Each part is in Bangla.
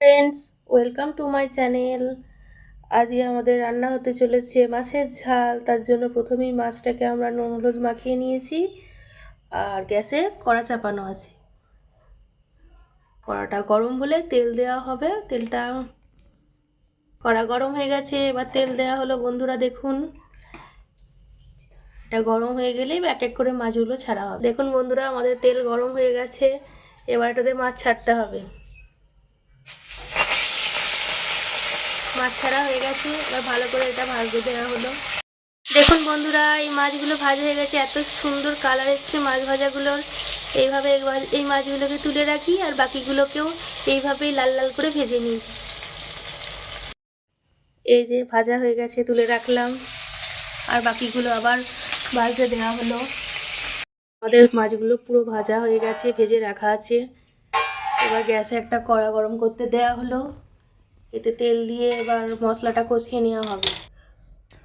Friends welcome to my channel আজকে আমাদের রান্না হতে চলেছে মাছের ঝাল। তার জন্য প্রথমেই মাছটাকে আমরা নুন হলুদ মাখিয়ে নিয়েছি। আর গ্যাসে কড়া চাপানো আছে। কড়াটা গরম হলে তেল দেওয়া হবে। তেলটা কড়া গরম হয়ে গেছে। এবার তেল দেওয়া হলো। বন্ধুরা, দেখুন। এটা গরম হয়ে গেলেই এক এক করে মাছগুলো ছাড়া হবে। দেখুন বন্ধুরা, আমাদের তেল গরম হয়ে গেছে। এবার এটাতে মাছ ছাড়তে হবে। মাছ ছাড়া হয়ে গেছে। এবার ভালো করে এটা ভাজতে দেওয়া হলো। দেখুন বন্ধুরা, এই মাছগুলো ভাজা হয়ে গেছে। এত সুন্দর কালার এসছে মাছ ভাজাগুলোর। এইভাবে এই মাছগুলোকে তুলে রাখি আর বাকিগুলোকেও এইভাবেই লাল লাল করে ভেজে নিই। এই যে ভাজা হয়ে গেছে, তুলে রাখলাম। আর বাকিগুলো আবার ভাজতে দেওয়া হলো। আমাদের মাছগুলো পুরো ভাজা হয়ে গেছে, ভেজে রাখা আছে। এবার গ্যাসে একটা কড়া গরম করতে দেওয়া হলো। এতে তেল দিয়ে এবার মশলাটা কষিয়ে নেওয়া হবে।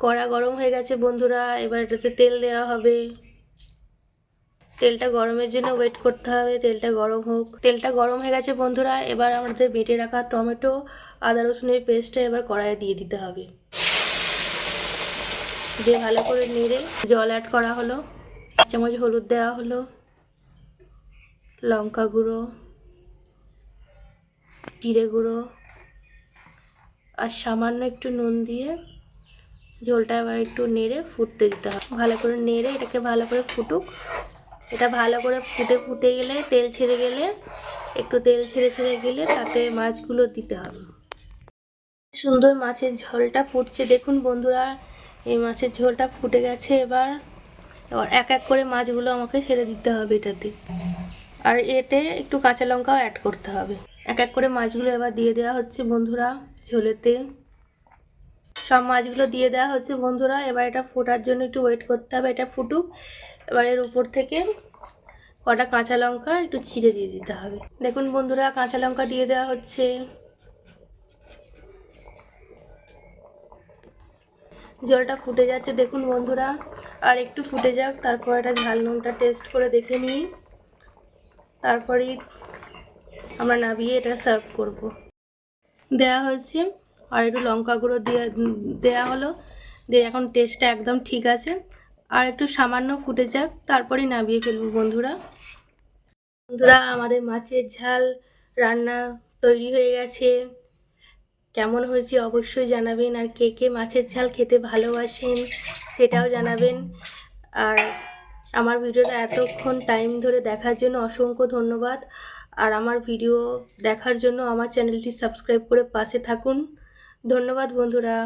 কড়া গরম হয়ে গেছে বন্ধুরা, এবার এটাতে তেল দেওয়া হবে। তেলটা গরমের জন্য ওয়েট করতে হবে, তেলটা গরম হোক। তেলটা গরম হয়ে গেছে বন্ধুরা, এবার আমাদের বেটে রাখা টমেটো, আদা রসুনের পেস্টটা এবার কড়াইয়ে দিয়ে দিতে হবে। দিয়ে ভালো করে নেড়ে জল অ্যাড করা হলো, চামচ হলুদ দেওয়া হলো, লঙ্কা গুঁড়ো, জিরে গুঁড়ো আর সামান্য একটু নুন দিয়ে ঝোলটা এবার একটু নেড়ে ফুটতে দিতে হবে। ভালো করে নেড়ে এটাকে ভালো করে ফুটুক। এটা ভালো করে ফুটে ফুটে গেলে, তেল ছেড়ে গেলে, একটু তেল ছেড়ে ছেড়ে গেলে তাতে মাছগুলো দিতে হবে। সুন্দর মাছের ঝোলটা ফুটছে। দেখুন বন্ধুরা, এই মাছের ঝোলটা ফুটে গেছে এবার। এবার এক এক করে মাছগুলো আমাকে ছেড়ে দিতে হবে এটাতে। আর এতে একটু কাঁচা লঙ্কাও অ্যাড করতে হবে। এক এক করে মাছগুলো এবার দিয়ে দেওয়া হচ্ছে বন্ধুরা ঝোলেতে। সব মাছগুলো দিয়ে দেওয়া হচ্ছে বন্ধুরা, এবার এটা ফোটার জন্য একটু ওয়েট করতে হবে, এটা ফুটুক। এবার এর উপর থেকে কটা কাঁচা লঙ্কা একটু ছিঁড়ে দিয়ে দিতে হবে। দেখুন বন্ধুরা, কাঁচা লঙ্কা দিয়ে দেওয়া হচ্ছে। জলটা ফুটে যাচ্ছে, দেখুন বন্ধুরা। আর একটু ফুটে যাক, তারপর এটা ঝাল নুনটা টেস্ট করে দেখে নিই। তারপরেই আমরা নাবিয়ে এটা সার্ভ করব। দেওয়া হয়েছে আর একটু লঙ্কা গুঁড়ো দিয়ে দেওয়া হলো। দিয়ে এখন টেস্টটা একদম ঠিক আছে। আর একটু সামান্য ফুটে যাক, তারপরেই নাবিয়ে ফেলব বন্ধুরা। বন্ধুরা, আমাদের মাছের ঝাল রান্না তৈরি হয়ে গেছে। কেমন হয়েছে অবশ্যই জানাবেন। আর কে কে মাছের ঝাল খেতে ভালোবাসেন সেটাও জানাবেন। আর আমার ভিডিওটা এতক্ষণ টাইম ধরে দেখার জন্য অসংখ্য ধন্যবাদ। আর আমার ভিডিও দেখার জন্য আমার চ্যানেলটি সাবস্ক্রাইব করে পাশে থাকুন। ধন্যবাদ বন্ধুরা।